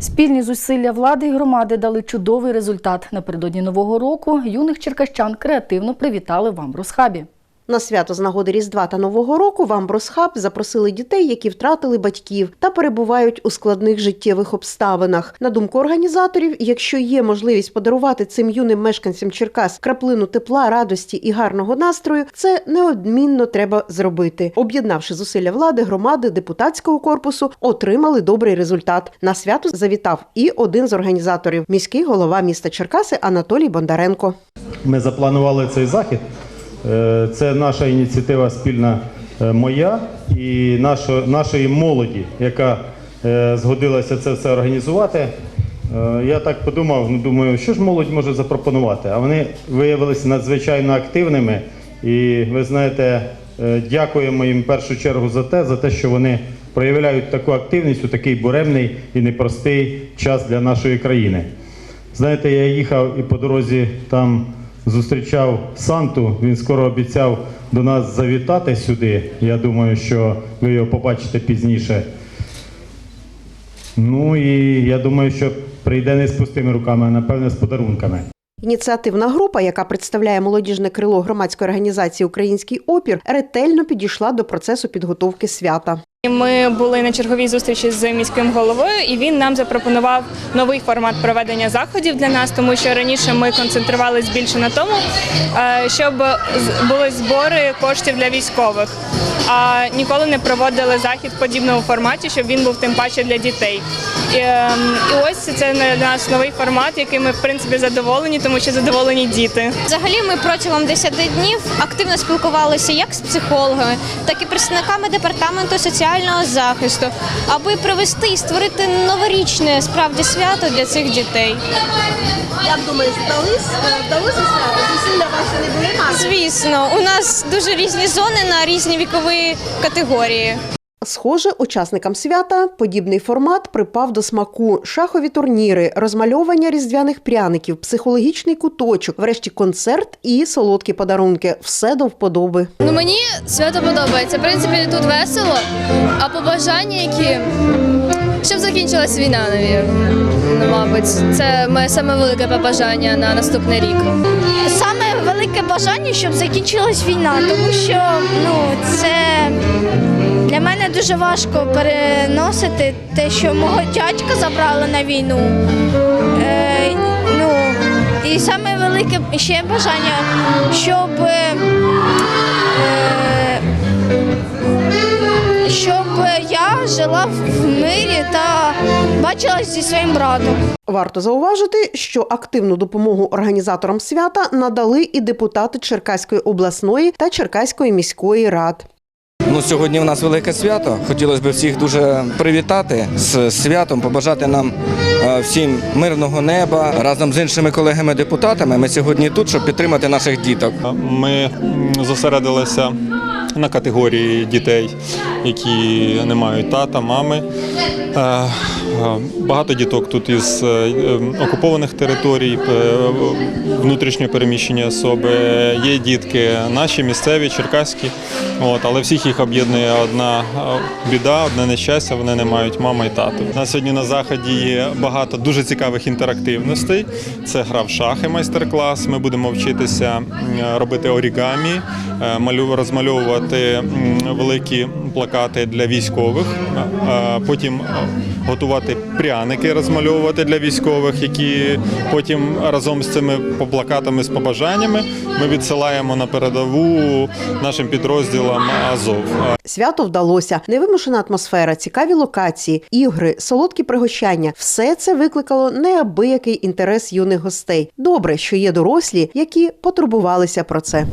Спільні зусилля влади і громади дали чудовий результат. Напередодні нового року юних черкащан креативно привітали в Амбрусхабі. На свято з нагоди Різдва та Нового року в Амбросхаб запросили дітей, які втратили батьків та перебувають у складних життєвих обставинах. На думку організаторів, якщо є можливість подарувати цим юним мешканцям Черкас краплину тепла, радості і гарного настрою, це неодмінно треба зробити. Об'єднавши зусилля влади, громади, депутатського корпусу, отримали добрий результат. На свято завітав і один з організаторів міський голова міста Черкаси Анатолій Бондаренко. Ми запланували цей захід. Е, Це наша ініціатива спільна е, моя і нашої молоді, яка е, згодилася це все організувати. Я так подумав, ну думаю, що ж молодь може запропонувати? А вони виявилися надзвичайно активними. І ви знаєте, дякуємо їм в першу чергу за те, за те, що вони проявляють таку активність у такий буремний і непростий час для нашої країни. Знаєте, я їхав і по дорозі там зустрічав Санту. Він скоро обіцяв до нас завітати сюди. Я думаю, що ви його побачите пізніше. Ну і я думаю, що прийде не з пустими руками, а напевне з подарунками. Ініціативна група, яка представляє молодіжне крило громадської організації Український опір, ретельно підійшла до процесу підготовки свята. Ми були на черговій зустрічі з міським головою, і він нам запропонував новий формат проведення заходів для нас, тому що раніше ми концентрувалися більше на тому, е, щоб були збори коштів для військових, а ніколи не проводили захід в подібному форматі, щоб він був тим паче для дітей. І, ем, ось це для нас новий формат, який ми в принципі задоволені, тому що задоволені діти. Взагалі ми протягом 10 днів активно спілкувалися як з психологами, так і представниками департаменту соціального захисту, аби привести і створити новорічне справді свято для цих дітей. Як думаєш, вдалися вдалося свято? Зусилля ваші не були Звісно, у нас дуже різні зони на різні вікові категорії. Схоже, учасникам свята подібний формат припав до смаку. Шахові турніри, розмальовування різдвяних пряників, психологічний куточок, врешті концерт і солодкі подарунки. Все до вподоби. Ну мені свято подобається. В принципі, тут весело, а побажання які. Щоб закінчилась війна. Ну, мабуть, це моє саме велике побажання на наступний рік. Саме велике бажання, щоб закінчилась війна, тому що ну це для мене дуже важко переносити те, що мого дядька забрали на війну. Е, ну, і саме велике ще бажання, щоб, е, щоб я жила в мирі та бачилась зі своїм братом. Варто зауважити, що активну допомогу організаторам свята надали і депутати Черкаської обласної та Черкаської міської рад. Ну, сьогодні у нас велике свято. Хотілося б всіх дуже привітати з святом, побажати нам е, всім мирного неба разом з іншими колегами-депутатами. Ми сьогодні тут, щоб підтримати наших діток. Ми зосередилися на категорії дітей, які не мають тата, мами. Е, е, Багато діток тут із е, окупованих територій, внутрішньо переміщені особи. Є дітки наші, місцеві, черкаські, от, але всіх їх об'єднує одна біда, одне нещастя, вони не мають мами і тату. У нас сьогодні на заході є багато дуже цікавих інтерактивностей. Це гра в шахи, майстер-клас. Ми будемо вчитися робити орігамі, розмальовувати м, великі плакати для військових, потім готувати пряники, розмальовувати для військових, які потім разом з цими плакатами з побажаннями ми відсилаємо на передову нашим підрозділам Азов. Свято вдалося. Невимушена атмосфера, цікаві локації, ігри, солодкі пригощання. Все це викликало неабиякий інтерес юних гостей. Добре, що є дорослі, які потурбувалися про це.